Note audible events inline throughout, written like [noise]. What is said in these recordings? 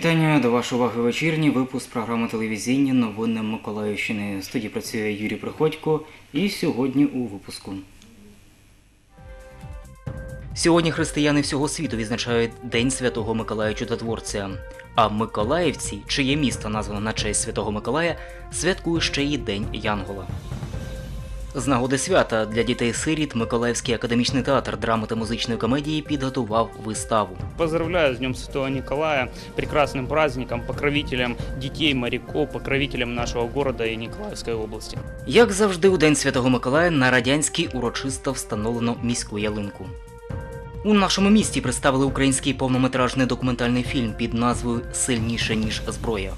Вітання до вашої уваги вечірній випуск програми телевізійні новини Миколаївщини. В студії працює Юрій Приходько і сьогодні у випуску. Сьогодні християни всього світу відзначають День Святого Миколая Чудотворця. А Миколаївці, чиє місто названо на честь Святого Миколая, святкують ще й День Янгола. З нагоди свята для дітей-сиріт Миколаївський академічний театр драми та музичної комедії підготував виставу. Поздравляю с Днем Святого Николая, прекрасным праздником, покровителем детей, моряков, покровителем нашего города и Николаевской области. Як завжди, у День Святого Миколая на радянській урочисто встановлено міську ялинку. У нашому місті представили український повнометражний документальний фільм під назвою Сильніше ніж зброя.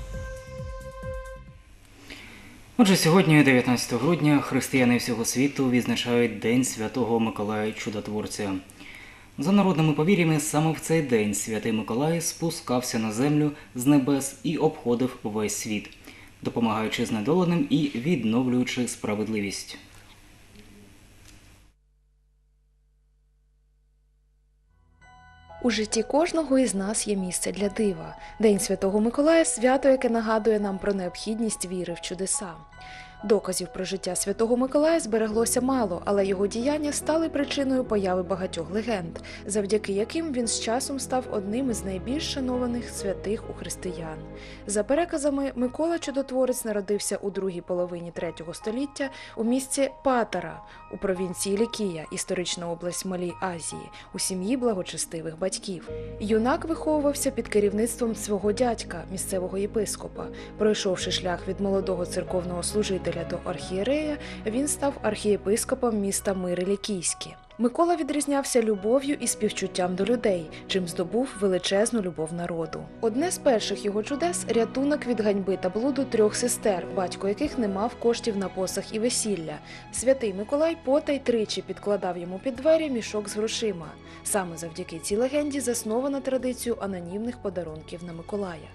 Отже, сьогодні, 19 грудня, християни всього світу відзначають День Святого Миколая Чудотворця. За народними повір'ями, саме в цей день святий Миколай спускався на землю з небес і обходив весь світ, допомагаючи знедоленим і відновлюючи справедливість. У житті кожного із нас є місце для дива. День Святого Миколая свято, яке нагадує нам про необхідність віри в чудеса. Доказів про життя Святого Миколая збереглося мало, але його діяння стали причиною появи багатьох легенд, завдяки яким він з часом став одним із найбільш шанованих святих у християн. За переказами, Микола Чудотворець народився у другій половині третього століття у місті Патара у провінції Лікія, історична область Малій Азії, у сім'ї благочестивих батьків. Юнак виховувався під керівництвом свого дядька, місцевого єпископа. Пройшовши шлях від молодого церковного служителя до архієрея, він став архієпископом міста Мири Лікійське. Микола відрізнявся любов'ю і співчуттям до людей, чим здобув величезну любов народу. Одне з перших його чудес рятунок від ганьби та блуду трьох сестер, батько яких не мав коштів на посах і весілля. Святий Миколай потай тричі підкладав йому під двері мішок з грошима. Саме завдяки цій легенді заснована традицію анонімних подарунків на Миколая.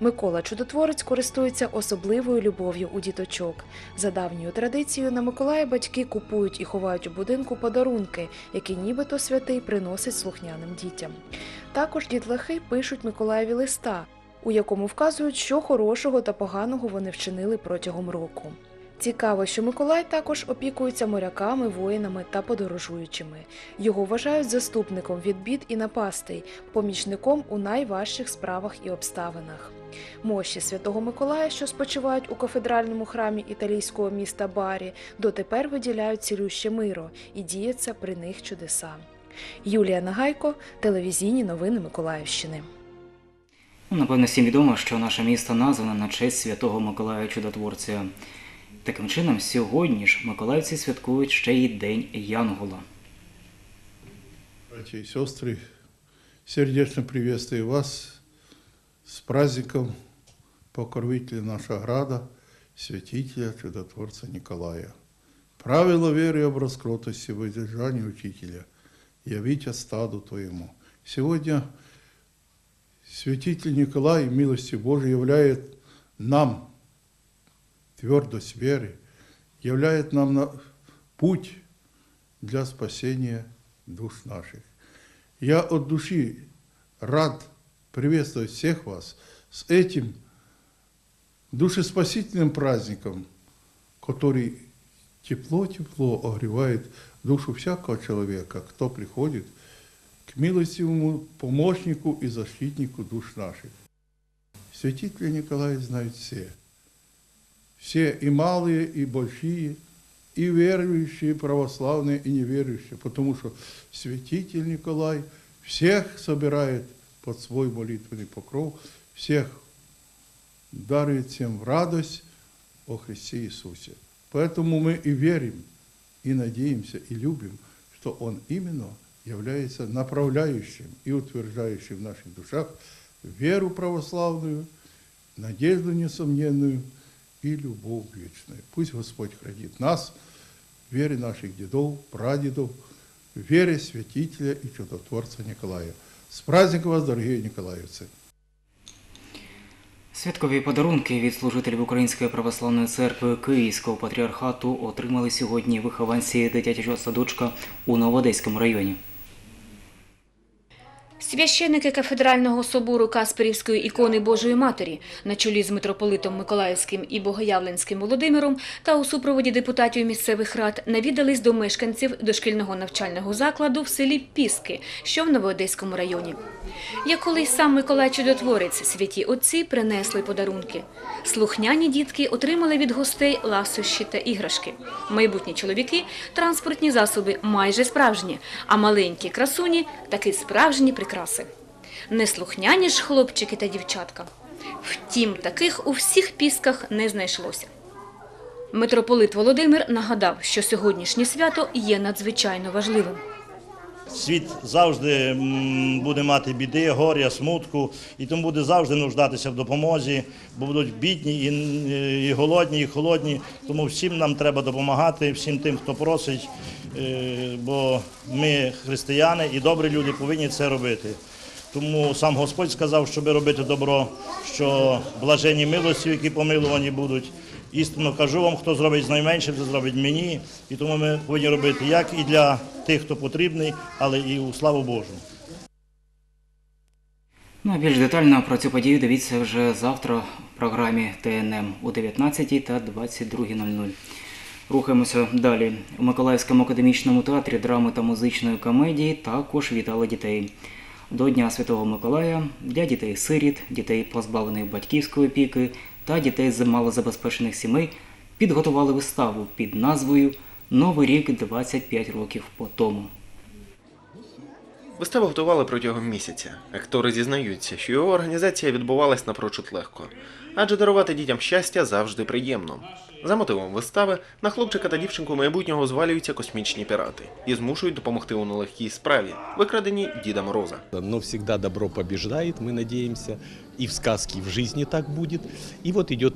Микола Чудотворець користується особливою любов'ю у діточок. За давньою традицією на Миколая батьки купують і ховають у будинку подарунки, які нібито святий приносить слухняним дітям. Також дітлахи пишуть Миколаєві листа, у якому вказують, що хорошого та поганого вони вчинили протягом року. Цікаво, що Миколай також опікується моряками, воїнами та подорожуючими. Його вважають заступником від бід і напастей, помічником у найважчих справах і обставинах. Мощі святого Миколая, що спочивають у кафедральному храмі італійського міста Барі, дотепер виділяють цілюще миро і діються при них чудеса. Юлія Нагайко, телевізійні новини Миколаївщини. Ну, Напевно, всім відомо, що наше місто назване на честь Святого Миколая Чудотворця. Таким чином, сьогодні ж миколаївці святкують ще й День Янгола. Братья и сестры, сердечно приветствую вас с праздником покровителя нашего града, святителя, чудотворца Николая. Правило веры и образ кротости учителя явить стаду твоему. Сегодня святитель Николай, милостью Божией, являет нам твердость веры, являет нам на- путь для спасения душ наших. Я от души рад приветствовать всех вас с этим душеспасительным праздником, который тепло-тепло огревает душу всякого человека, кто приходит к милостивому помощнику и защитнику душ наших. Святителя Николая знают все. Все и малые, и большие, и верующие, православные, и неверующие, потому что святитель Николай всех собирает под свой молитвенный покров, всех дарует всем радость о Христе Иисусе. Поэтому мы и верим, и надеемся, и любим, что Он именно является направляющим и утверждающим в наших душах веру православную, надежду несомненную и любовь вечную. Пусть Господь хранит нас вере наших дедов, прадедов, вере святителя и чудотворца Николая. С праздником вас, дорогие николаевцы! Святкові подарунки від служителів Української православної церкви Київського патріархату отримали сьогодні вихованці дитячого садочка у Новоодеському районі. Священники кафедрального собору Касперівської ікони Божої Матері на чолі з митрополитом Миколаївським і Богоявленським Володимиром та у супроводі депутатів місцевих рад навідались до мешканців дошкільного навчального закладу в селі Піски, що в Новоодеському районі. Як колись сам Миколай Чудотворець, святі отці принесли подарунки. Слухняні дітки отримали від гостей ласощі та іграшки. Майбутні чоловіки – транспортні засоби майже справжні, а маленькі красуні – таки справжні прикраси. Неслухняні ж хлопчики та дівчатка. Втім, таких у всіх пісках не знайшлося. Митрополит Володимир нагадав, що сьогоднішнє свято є надзвичайно важливим. Світ завжди буде мати біди, горя, смутку, і тому буде завжди нуждатися в допомозі, бо будуть бідні, і, і голодні, і холодні. Тому всім нам треба допомагати, всім тим, хто просить, е, бо ми християни і добрі люди повинні це робити. Тому сам Господь сказав, щоб робити добро, що блажені милості, які помилувані будуть. Істинно кажу вам, хто зробить з найменшим, це зробить мені. І тому ми повинні робити як і для тих, хто потрібний, але і у славу Божу. Ну а більш детально про цю подію дивіться вже завтра в програмі ТНМ у 19 та 22.00. Рухаємося далі. У Миколаївському академічному театрі драми та музичної комедії також вітали дітей. До Дня Святого Миколая для дітей-сиріт, дітей, позбавлених батьківської опіки та дітей з малозабезпечених сімей підготували виставу під назвою Новий рік 25 років по тому. Виставу готували протягом місяця. Актори зізнаються, що його організація відбувалась напрочуд легко, адже дарувати дітям щастя завжди приємно. За мотивом вистави на хлопчика та дівчинку майбутнього звалюються космічні пірати і змушують допомогти у нелегкій справі викраденні Діда Мороза. Но всегда добро побеждает, мы надеемся. И в сказке, и в жизни так будет. И вот идет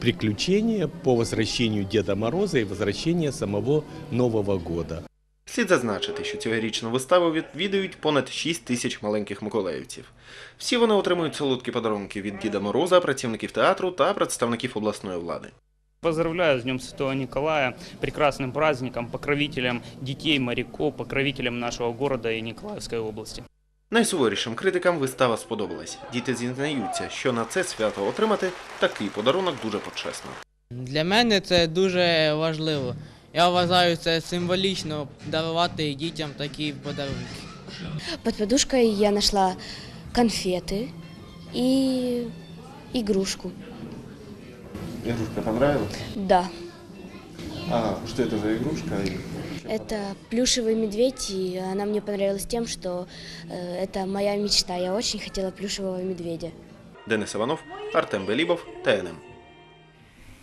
приключение по возвращению Деда Мороза и возвращение самого Нового года. Слід зазначити, що цьогорічну виставу відвідують понад 6 тисяч маленьких миколаївців. Всі вони отримують солодкі подарунки від Діда Мороза, працівників театру та представників обласної влади. Поздравляю с Днем Святого Николая, прекрасным праздником, покровителем детей, моряков, покровителем нашего города и Николаевской области. Найсуворішим критикам вистава сподобалась. Діти зізнаються, що на це свято отримати такий подарунок дуже почесно. Для мене це дуже важливо. Я вважаю це символічно дарувати дітям такі подарунки. Под подушкой я нашла конфеты и игрушку. Ігрушка понравилась? Да, А що це за ігрушка? это плюшевый медведь, и она мне понравилась тем, что э, это моя мечта. Я очень хотела плюшевого медведя. Денис Іванов, Артем Белібов, ТНМ.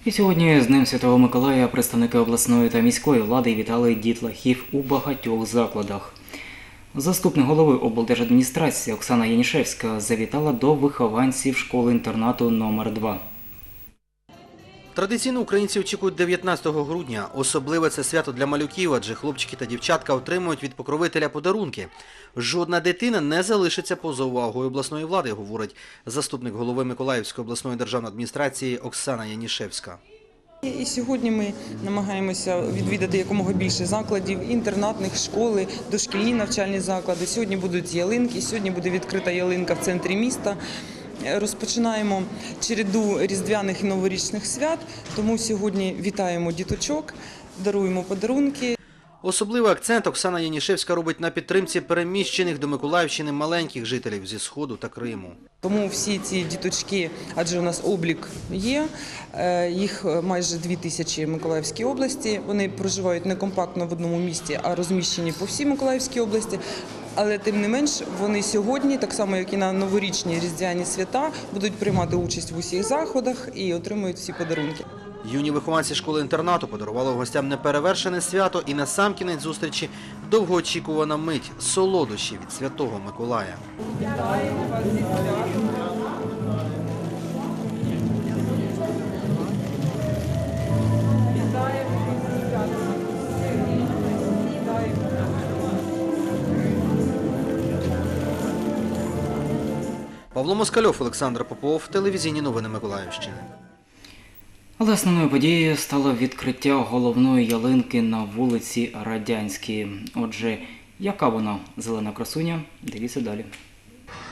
І сьогодні з Днем Святого Миколая представники обласної та міської влади вітали дітлахів у багатьох закладах. Заступник голови облдержадміністрації Оксана Янішевська завітала до вихованців школи-інтернату номер 2 Традиційно українці очікують 19 грудня. Особливе це свято для малюків, адже хлопчики та дівчатка отримують від покровителя подарунки. Жодна дитина не залишиться поза увагою обласної влади, говорить заступник голови Миколаївської обласної державної адміністрації Оксана Янішевська. І сьогодні ми намагаємося відвідати якомога більше закладів, інтернатних, школи, дошкільні навчальні заклади. Сьогодні будуть ялинки, сьогодні буде відкрита ялинка в центрі міста. Розпочинаємо череду різдвяних і новорічних свят, тому сьогодні вітаємо діточок, даруємо подарунки. Особливий акцент Оксана Янішевська робить на підтримці переміщених до Миколаївщини маленьких жителів зі Сходу та Криму. Тому всі ці діточки, адже у нас облік є, е, їх майже дві тисячі в Миколаївській області. Вони проживають не компактно в одному місті, а розміщені по всій Миколаївській області. Але тим не менш, вони сьогодні, так само як і на новорічні різдвяні свята, будуть приймати участь в усіх заходах і отримують всі подарунки. Юні вихованці школи-інтернату подарували гостям неперевершене свято і на сам кінець зустрічі довгоочікувана мить солодощі від святого Миколая. Павло Москальов, Олександр Попов, телевізійні новини Миколаївщини. Але основною подією стало відкриття головної ялинки на вулиці Радянській. Отже, яка вона зелена красуня? Дивіться далі.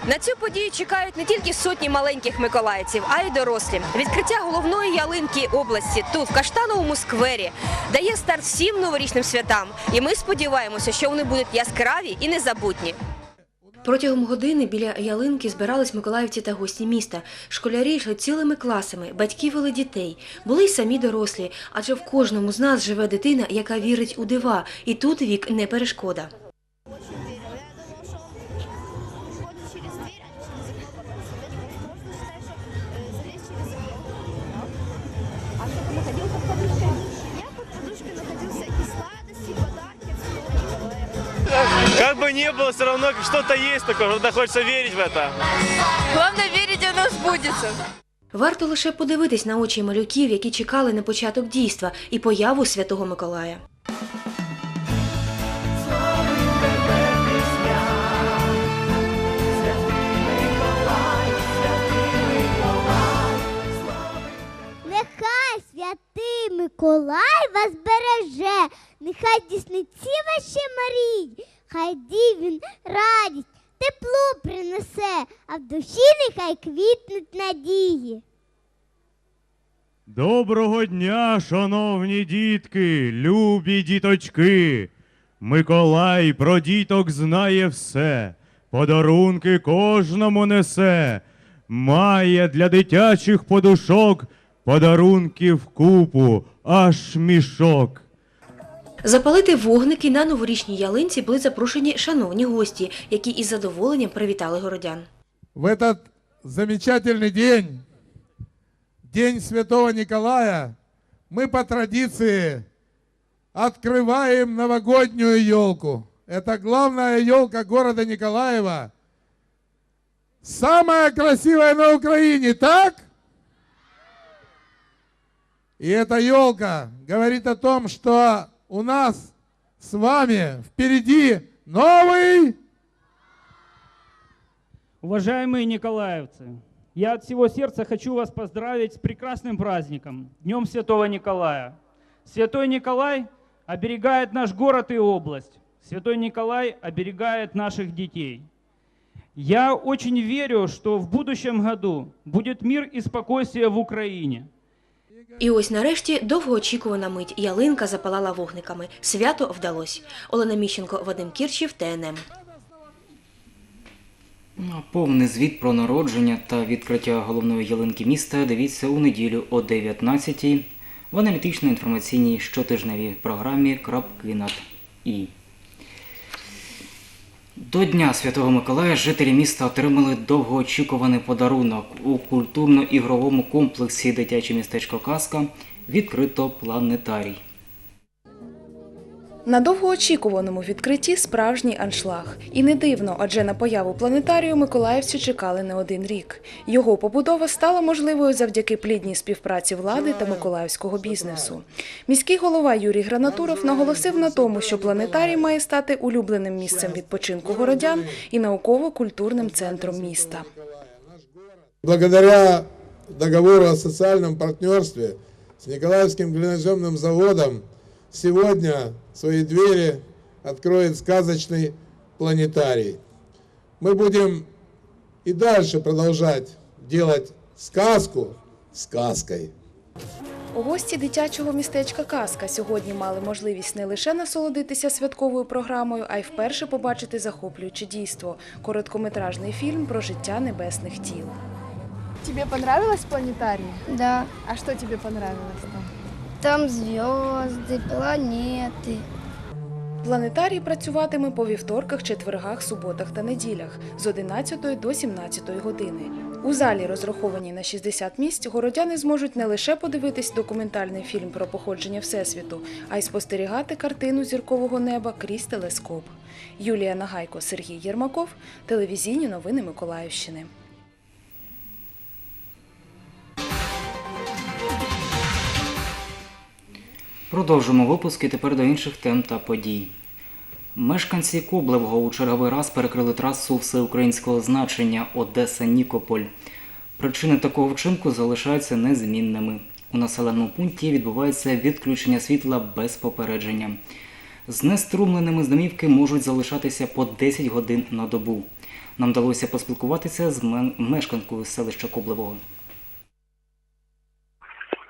На цю подію чекають не тільки сотні маленьких миколаївців, а й дорослі. Відкриття головної ялинки області тут, в Каштановому сквері, дає старт всім новорічним святам. І ми сподіваємося, що вони будуть яскраві і незабутні. Протягом години біля ялинки збирались миколаївці та гості міста. Школярі йшли цілими класами, батьки вели дітей. Були й самі дорослі, адже в кожному з нас живе дитина, яка вірить у дива, і тут вік не перешкода. Как бы ни было, все равно что-то есть такое, что хочется верить в это. Головне вірити, воно збудеться. Варто лише подивитись на очі малюків, які чекали на початок дійства і появу Святого Миколая. Нехай святий Миколай вас береже, нехай дісниці ваші Марії, хай він радість, тепло принесе, а в душі нехай квітнуть надії. Доброго дня, шановні дітки, любі діточки. Миколай про діток знає все, подарунки кожному несе, має для дитячих подушок подарунків купу, аж мішок. Запалити вогники на новорічній ялинці були запрошені шановні гості, які із задоволенням привітали городян. В этот замечательный день, День Святого Николая, мы по традиции открываем новогоднюю елку. Это главная елка города Николаева. Самая красивая на Украине, так? И эта елка говорит о том, что у нас с вами впереди новый Уважаемые николаевцы, я от всего сердца хочу вас поздравить с прекрасным праздником, Днем Святого Николая. Святой Николай оберегает наш город и область. Святой Николай оберегает наших детей. Я очень верю, что в будущем году будет мир и спокойствие в Украине. І ось нарешті довгоочікувана мить. Ялинка запалала вогниками. Свято вдалось. Олена Міщенко, Вадим Кірчів, ТНМ. Повний звіт про народження та відкриття головної ялинки міста дивіться у неділю о 19-й в аналітично-інформаційній щотижневій програмі «Крапки над І». До Дня Святого Миколая жителі міста отримали довгоочікуваний подарунок. У культурно-ігровому комплексі Дитяче містечко Казка відкрито планетарій. На довгоочікуваному відкритті справжній аншлаг. І не дивно, адже на появу планетарію миколаївці чекали не один рік. Його побудова стала можливою завдяки плідній співпраці влади та миколаївського бізнесу. Міський голова Юрій Гранатуров наголосив на тому, що планетарій має стати улюбленим місцем відпочинку городян і науково-культурним центром міста. Благодаря договору о социальном партнерстве с Николаевским глиноземным заводом сегодня свои двери откроет сказочный планетарий. Мы будем и дальше продолжать делать сказку сказкой. Гості дитячого містечка Казка сьогодні мали можливість не лише насолодитися святковою програмою, а й вперше побачити захоплююче дійство короткометражний фільм про життя небесних тіл. Тебе понравилось планетарий? Да, А что тебе понравилось там? Там звезды, планеты. Планетарій працюватиме по вівторках, четвергах, суботах та неділях з 11 до 17 години. У залі, розрахованій на 60 місць, городяни зможуть не лише подивитись документальний фільм про походження Всесвіту, а й спостерігати картину зіркового неба крізь телескоп. Юлія Нагайко, Сергій Єрмаков, телевізійні новини Миколаївщини. Продовжимо випуск і тепер до інших тем та подій. Мешканці Коблевого у черговий раз перекрили трасу всеукраїнського значення Одеса-Нікополь. Причини такого вчинку залишаються незмінними. У населеному пункті відбувається відключення світла без попередження. Знеструмленими з домівки можуть залишатися по 10 годин на добу. Нам вдалося поспілкуватися з мешканкою селища Коблевого.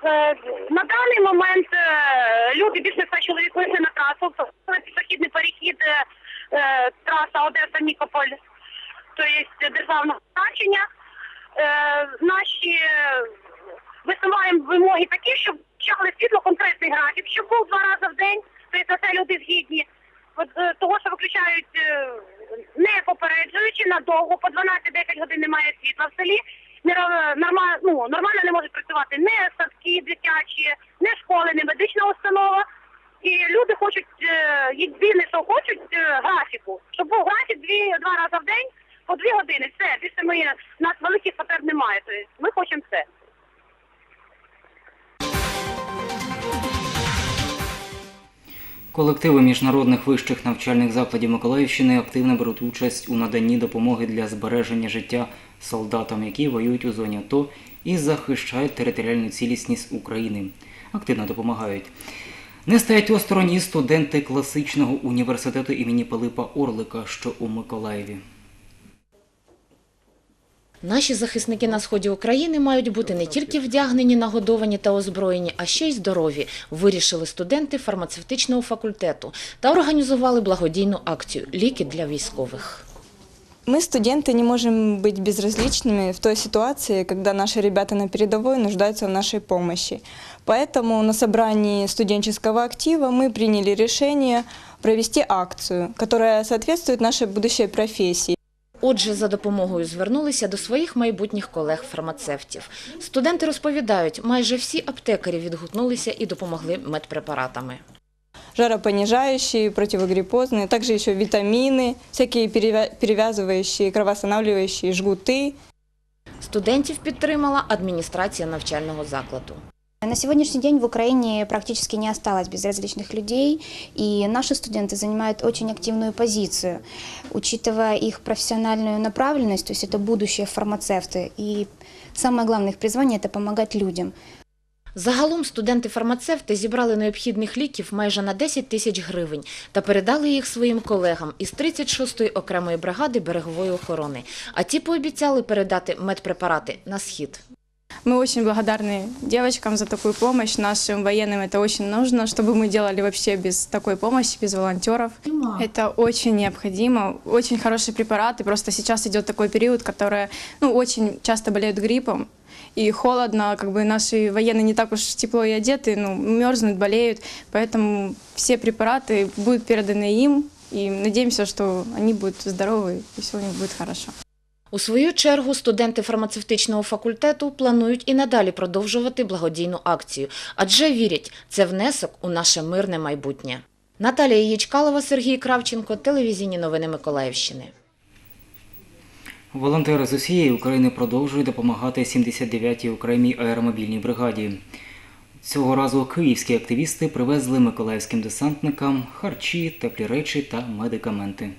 Е, На даний момент е, люди більше ста чоловік вийшли на трасу. Пішохідний перехід е, траса Одеса Нікополь, тобто державного значення. Наші висуваємо вимоги такі, щоб включали світло конкретний графік, щоб був два рази в день. Тобто це люди згідні. Того, що виключають не попереджуючи надовго, по 12-10 годин немає світла в селі. Нормально, ну, нормально не можуть працювати не садки дитячі, не школи, не медична установа. І люди хочуть е, єдине, що хочуть е, графіку, щоб був графік дві два рази в день по дві години. Все більше ми нас великих потреб немає. Тобто ми хочемо все. Колективи міжнародних вищих навчальних закладів Миколаївщини активно беруть участь у наданні допомоги для збереження життя солдатам, які воюють у зоні АТО і захищають територіальну цілісність України. Активно допомагають. Не стоять осторонь і студенти класичного університету імені Пилипа Орлика, що у Миколаєві. Наші захисники на сході України мають бути не тільки вдягнені, нагодовані та озброєні, а ще й здорові. Вирішили студенти фармацевтичного факультету та організували благодійну акцію Ліки для військових. Мы, студенты, не можем быть безразличными в той ситуации, когда наши ребята на передовой нуждаются в нашей помощи. Поэтому на собрании студенческого актива мы приняли решение провести акцию, которая соответствует нашей будущей профессии. Отже, за допомогою звернулися до своїх майбутніх колег-фармацевтів. Студенти розповідають, майже всі аптекарі відгукнулися і допомогли медпрепаратами. Жаропонижающие, противогриппозные, также еще витамины, всякие перевя- перевязывающие, кровоостанавливающие, жгуты. Студентів підтримала адміністрація навчального закладу. На сегодняшний день в Украине практически не осталось безразличных людей, и наши студенты занимают очень активную позицию, учитывая их профессиональную направленность, то есть это будущие фармацевты, и самое главное их призвание – это помогать людям. Загалом студенти-фармацевти зібрали необхідних ліків майже на 10 тисяч гривень та передали їх своїм колегам із 36-ї окремої бригади берегової охорони. А ті пообіцяли передати медпрепарати на схід. Мы очень благодарны девочкам за такую помощь. Нашим военным это очень нужно, чтобы мы делали вообще без такой помощи, без волонтеров. Это очень необходимо. Очень хорошие препараты. Просто сейчас идет такой период, который ну, очень часто болеют гриппом. И холодно, как бы наши военные не так уж тепло и одеты, ну, мерзнут, болеют. Поэтому все препараты будут переданы им. И надеемся, что они будут здоровы и все у них будет хорошо. У свою чергу студенти фармацевтичного факультету планують і надалі продовжувати благодійну акцію, адже вірять, це внесок у наше мирне майбутнє. Наталія Ячкалова, Сергій Кравченко, телевізійні новини Миколаївщини. Волонтери з усієї України продовжують допомагати 79-й окремій аеромобільній бригаді. Цього разу київські активісти привезли миколаївським десантникам харчі, теплі речі та медикаменти.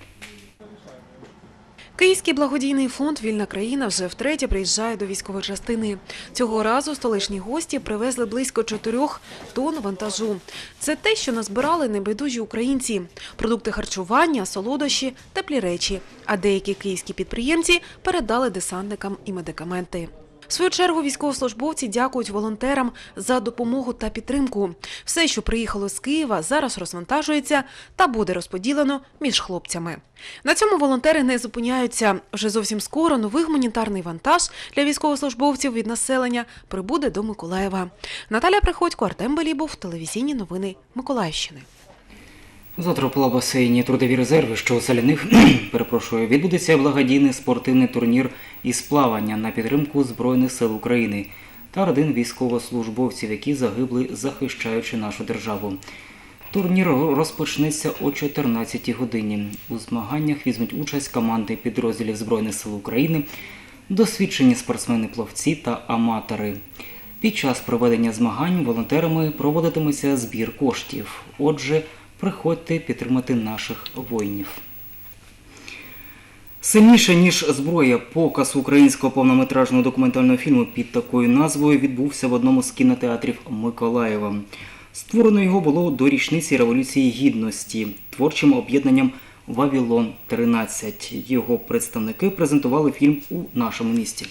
Київський благодійний фонд Вільна країна вже втретє приїжджає до військової частини. Цього разу столичні гості привезли близько чотирьох тонн вантажу. Це те, що назбирали небайдужі українці: продукти харчування, солодощі, теплі речі. А деякі київські підприємці передали десантникам і медикаменти. В свою чергу військовослужбовці дякують волонтерам за допомогу та підтримку. Все, що приїхало з Києва, зараз розвантажується та буде розподілено між хлопцями. На цьому волонтери не зупиняються. Вже зовсім скоро новий гуманітарний вантаж для військовослужбовців від населення прибуде до Миколаєва. Наталя Приходько, Артем Белібов, телевізійні новини Миколаївщини. Завтра в плавбасейні трудові резерви, що у Соляних, [clears throat] перепрошую, відбудеться благодійний спортивний турнір із плавання на підтримку Збройних сил України та родин військовослужбовців, які загибли, захищаючи нашу державу. Турнір розпочнеться о 14 годині. У змаганнях візьмуть участь команди підрозділів Збройних сил України, досвідчені спортсмени-пловці та аматори. Під час проведення змагань волонтерами проводитиметься збір коштів. Отже, приходьте підтримати наших воїнів. Сильніше, ніж зброя, показ українського повнометражного документального фільму під такою назвою відбувся в одному з кінотеатрів Миколаєва. Створено його було до річниці Революції Гідності творчим об'єднанням Вавілон 13. Його представники презентували фільм у нашому місті.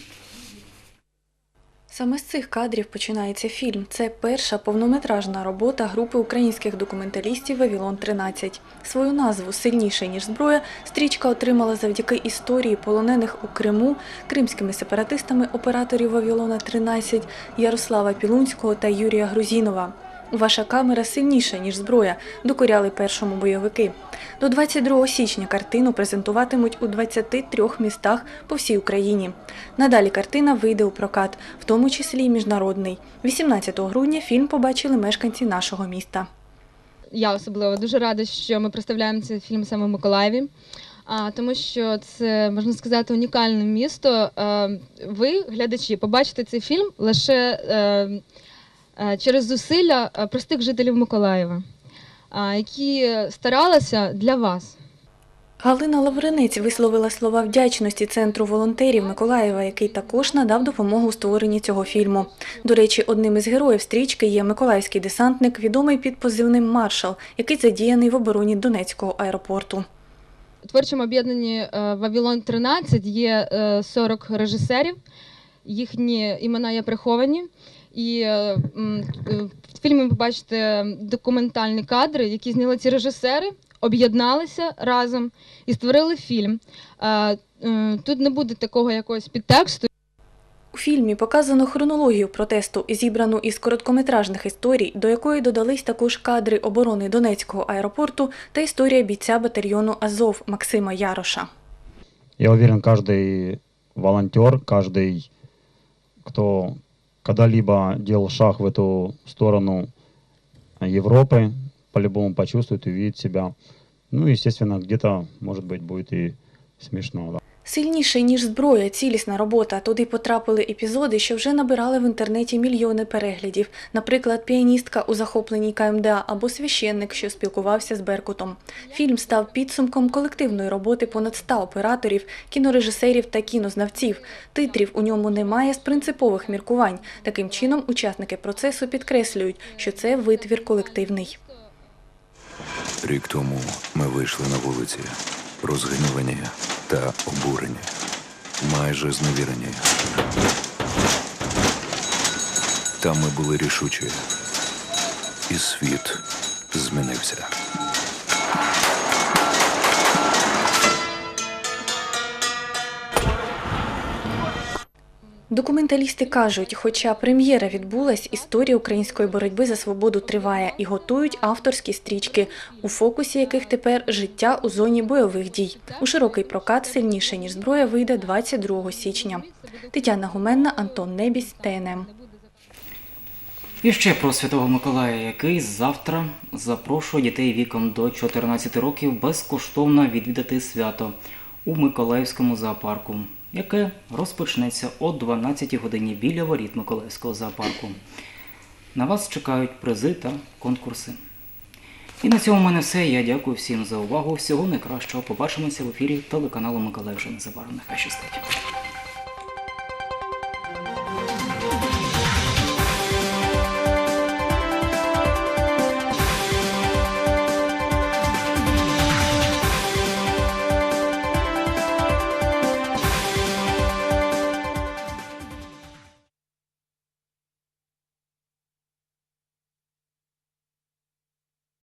Саме з цих кадрів починається фільм. Це перша повнометражна робота групи українських документалістів Вавілон 13. Свою назву Сильніше ніж зброя стрічка отримала завдяки історії полонених у Криму кримськими сепаратистами операторів Вавілона 13 Ярослава Пілунського та Юрія Грузінова. Ваша камера сильніша, ніж зброя, докоряли першому бойовики. До 22 січня картину презентуватимуть у 23 містах по всій Україні. Надалі картина вийде у прокат, в тому числі й міжнародний. 18 грудня фільм побачили мешканці нашого міста. Я особливо дуже рада, що ми представляємо цей фільм саме в Миколаєві. А, тому що це можна сказати унікальне місто. Ви, глядачі, побачите цей фільм лише е, через зусилля е, простих жителів Миколаєва, а, які старалися для вас. Галина Лавринець висловила слова вдячності центру волонтерів Миколаєва, який також надав допомогу у створенні цього фільму. До речі, одним із героїв стрічки є миколаївський десантник, відомий під позивним Маршал, який задіяний в обороні Донецького аеропорту. У творчому об'єднанні е, Вавілон 13 є е, 40 режисерів, їхні імена є приховані. І е, е, в фільмі ви побачите документальні кадри, які зняли ці режисери, об'єдналися разом і створили фільм. Е, Тут не буде такого якогось підтексту. У фільмі показано хронологію протесту, зібрану із короткометражних історій, до якої додались також кадри оборони Донецького аеропорту та історія бійця батальйону Азов Максима Яроша. Я уверен, каждый волонтер, каждый, кто когда-либо делал шаг в эту сторону Европы, по-любому почувствует и увидит себя. Ну, естественно, где-то, может быть, будет и смешно. Да. Сильніше, ніж зброя, цілісна робота. Туди потрапили епізоди, що вже набирали в інтернеті мільйони переглядів. Наприклад, піаністка у захопленій КМДА або священник, що спілкувався з Беркутом. Фільм став підсумком колективної роботи понад 100 операторів, кінорежисерів та кінознавців. Титрів у ньому немає з принципових міркувань. Таким чином, учасники процесу підкреслюють, що це витвір колективний. Рік тому ми вийшли на вулиці, розгнівані та обурення, майже зневірення. Там ми були рішучі, і світ змінився. Документалісти кажуть, хоча прем'єра відбулась, історія української боротьби за свободу триває і готують авторські стрічки, у фокусі яких тепер життя у зоні бойових дій. У широкий прокат сильніше ніж зброя вийде 22 січня. Тетяна Гуменна, Антон Небісь, ТНМ. І ще про Святого Миколая, який завтра запрошує дітей віком до 14 років безкоштовно відвідати свято у Миколаївському зоопарку, яке розпочнеться о 12 годині біля воріт Миколаївського зоопарку. На вас чекають призи та конкурси. І на цьому в мене все. Я дякую всім за увагу. Всього найкращого. Побачимося в ефірі телеканалу Миколаїв вже незабаром. Нехай щастить.